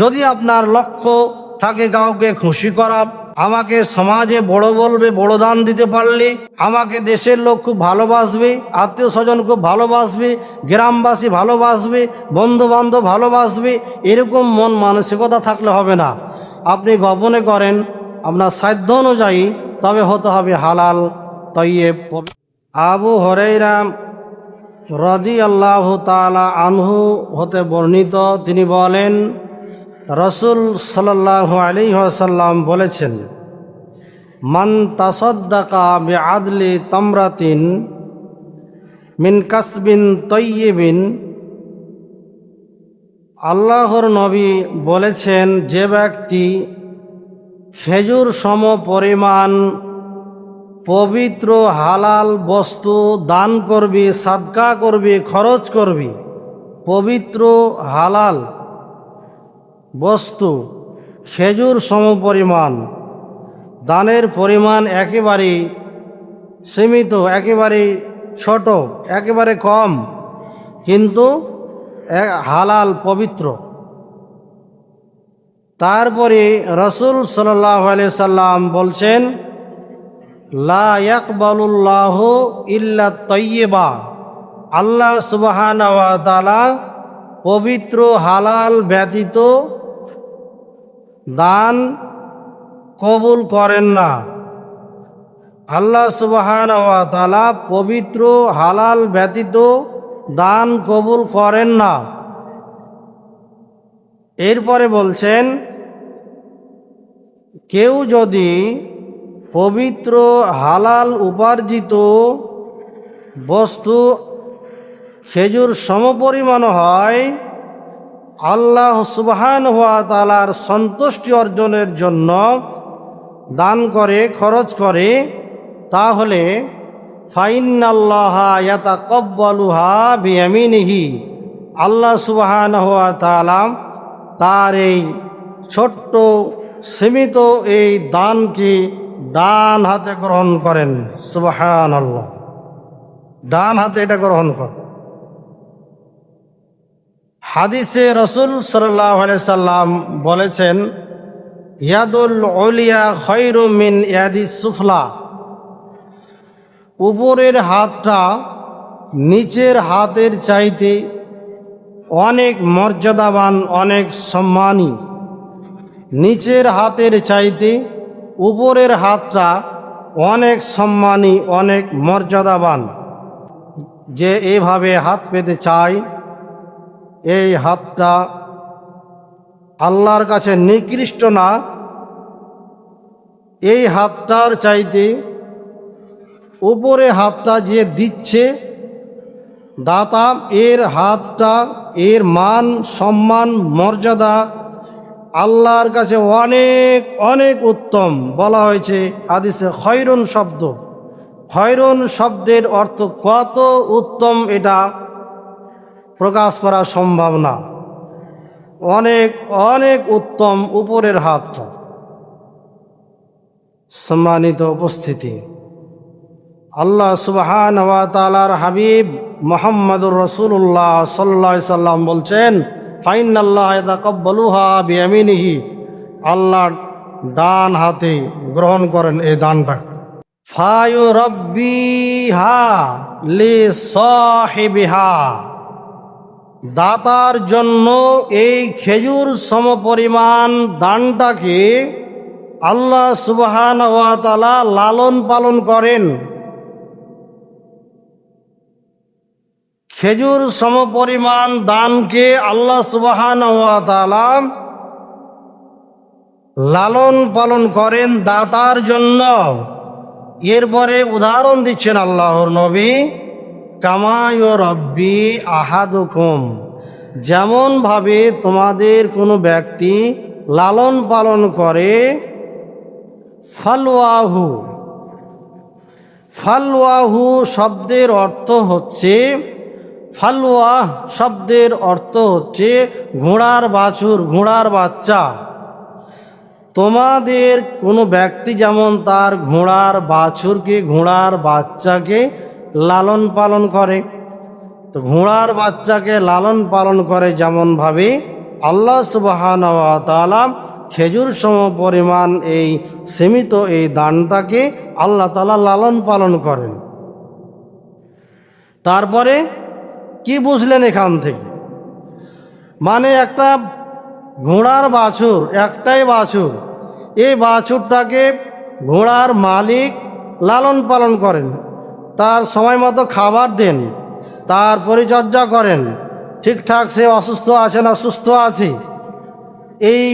যদি আপনার লক্ষ্য থাকে কাউকে খুশি করা, আমাকে সমাজে বড় বলবে, বড় দান দিতে পারলে আমাকে দেশের লোক খুব ভালোবাসবে, আত্মীয় স্বজন খুব ভালোবাসবে, গ্রামবাসী ভালোবাসবে বন্ধু বান্ধব ভালোবাসবে, এরকম মন মানসিকতা থাকলে হবে না। আপনি গোপনে করেন, আপনার সাধ্য অনুযায়ী তবে হতে হবে হালাল তৈয়ে আবু হরেইরাম রদি আল্লাহ তালা আনহু হতে বর্ণিত, তিনি বলেন রসুল সাল্লাহ আলী আসাল্লাম বলেছেন, মান তাসদ্দাকা বে আদলি তামরাতিন মিন কাসবিন তৈয়বিন। আল্লাহর নবী বলেছেন, যে ব্যক্তি খেজুর সম পরিমাণ পবিত্র হালাল বস্তু দান করবি, সাদকা করবি, খরচ করবি, পবিত্র, হালাল বস্তু, খেজুর সমপরিমাণ। দানের পরিমাণ একেবারেই সীমিত একেবারে ছোট, একেবারে কম, কিন্তু হালাল, পবিত্র। তারপরে রসুল সাল্লাহ সাল্লাম বলছেন, লা ইয়াকবালুল্লাহ ইল্লা তৈয়বা। আল্লাহ সুবাহান পবিত্র, হালাল, ব্যতীত দান কবুল করেন না। আল্লাহ সুবাহান তালা পবিত্র, হালাল ব্যতীত দান কবুল করেন না। এরপরে বলছেন, কেউ যদি পবিত্র, হালাল উপার্জিত বস্তু খেজুর সমপরিমাণ হয় আল্লাহ সুবহান হওয়া তালার সন্তুষ্টি অর্জনের জন্য দান করে, খরচ করে, তাহলে ফাইনাল্লাহ ইয়াতা কব্বালুহা বিয়ামিনিহি। আল্লাহ সুবহান হওয়া তালাম তার এই ছোট্ট, সীমিত এই দানকে ডান হাতে গ্রহণ করেন। সুবাহান আল্লাহ ডান হাতে এটা গ্রহণ কর হাদিসে রসুল সাল্লাহ সাল্লাম বলেছেন, ইয়াদুল অলিয়া খৈরু মিন ইয়াদি সুফলা। উপরের হাতটা নিচের হাতের চাইতে অনেক মর্যাদাবান, অনেক সম্মানী। নিচের হাতের চাইতে উপরের হাতটা অনেক সম্মানী, অনেক মর্যাদাবান। যে এভাবে হাত পেতে চায় এই হাতটা আল্লাহর কাছে নিকৃষ্ট না, এই হাতটার চাইতে উপরে হাতটা যে দিচ্ছে, দাতা, এর হাতটা, এর মান, সম্মান, মর্যাদা আল্লাহর কাছে অনেক অনেক উত্তম। বলা হয়েছে আদিসে খৈরুন শব্দ। খৈরুন শব্দের অর্থ কত উত্তম এটা প্রকাশ করা সম্ভব না। অনেক অনেক উত্তম উপরের হাতটা সম্মানিত উপস্থিতি। আল্লাহ সুবহান ওয়া তাআলার হাবিব মোহাম্মদুর রসুল্লাহ সাল্লাহ সাল্লাম বলছেন ফাইন আল্লাহ তাকাব্বালুহা বিয়ামিনিহি। আল্লাহ ডান হাতে গ্রহণ করেন এই দানটা। ফায়ু রব্বিহা লি সাহিবিহা। দাতার জন্য এই খেজুর সমপরিমাণ দানটাকে আল্লাহ সুবহান ওয়া তাআলা লালন পালন করেন। খেজুর সমপরিমাণ দানকে আল্লাহ সুবহান ওয়া তাআলা লালন পালন করেন দাতার জন্য। এরপরে উদাহরণ দিচ্ছেন আল্লাহর নবী। কামায় রব্বি আহাদুকুম। যেমনভাবে তোমাদের কোনো ব্যক্তি লালন পালন করে, ফালওয়াহু ফালওয়াহু শব্দের অর্থ হচ্ছে ফালওয়া শব্দের অর্থ হচ্ছে ঘোড়ার বাছুর, ঘোড়ার বাচ্চা। তোমাদের কোনো ব্যক্তি যেমন তার ঘোড়ার বাছুরকে, ঘোড়ার বাচ্চাকে লালন পালন করে। তো ঘোড়ার বাচ্চাকে লালন পালন করে যেমনভাবে আল্লাহ সুবাহান খেজুর সম পরিমাণ এই সীমিত এই দানটাকে আল্লাহ তালা লালন পালন করেন। তারপরে কি বুঝলেন এখান থেকে? মানে একটা ঘোড়ার বাছুর, একটাই বাছুর, এই বাছুরটাকে ঘোড়ার মালিক লালন পালন করেন। তার সময় মতো খাবার দেন, তার পরিচর্যা করেন। ঠিকঠাক সে অসুস্থ আছে না সুস্থ আছে? এই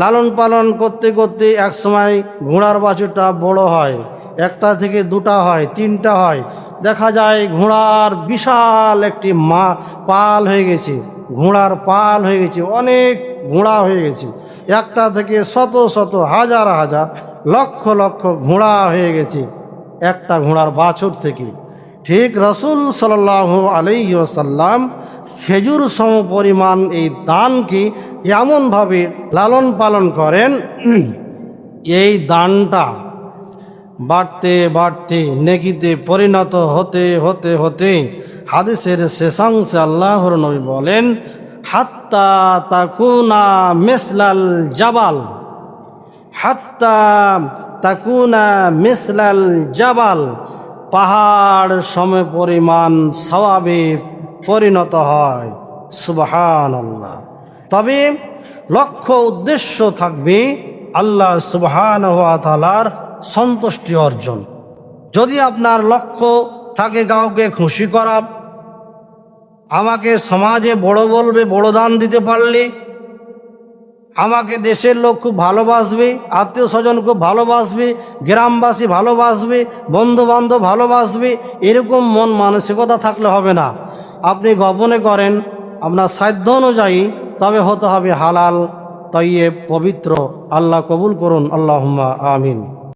লালন পালন করতে করতে এক সময় ঘোড়ার বাছুরটা বড় হয়, একটা থেকে দুটা হয়, তিনটা হয়। দেখা যায় ঘোড়ার বিশাল একটি মা পাল হয়ে গেছে, ঘোড়ার পাল হয়ে গেছে, অনেক ঘোড়া হয়ে গেছে। একটা থেকে শত শত, হাজার হাজার, লক্ষ লক্ষ ঘোড়া হয়ে গেছে। একটা ঘোড়ার বাছুর থেকে। ঠিক রসুল সাল্লাহ আলাইসাল্লাম খেজুর সম পরিমাণ এই দানকে এমনভাবে লালন পালন করেন, এই দানটা বাড়তে বাড়তে নেকিতে পরিণত হতে হতে হতে হাদিসের শেষাংশে আল্লাহর নবী বলেন, হাত্তা তাকুনা মেসলাল জাবাল। হাত্তা তাকুনা মিসলাল জাবাল, পাহাড় সম পরিমাণ স্বভাবে পরিণত হয়। সুবহান আল্লাহ তবে লক্ষ্য উদ্দেশ্য থাকবে আল্লাহ সুবহান তালার সন্তুষ্টি অর্জন। যদি আপনার লক্ষ্য থাকে কাউকে খুশি করা, আমাকে সমাজে বড় বলবে, বড় দান দিতে পারলে আমাকে দেশের লোক খুব ভালোবাসবে আত্মীয় স্বজন খুব ভালোবাসবে, গ্রামবাসী ভালোবাসবে, বন্ধুবান্ধব ভালোবাসবে, এরকম মন মানসিকতা থাকলে হবে না। আপনি গোপনে করেন, আপনার সাধ্য অনুযায়ী তবে হতে হবে হালাল তৈয়ে পবিত্র। আল্লাহ কবুল করুন আল্লাহ আমিন।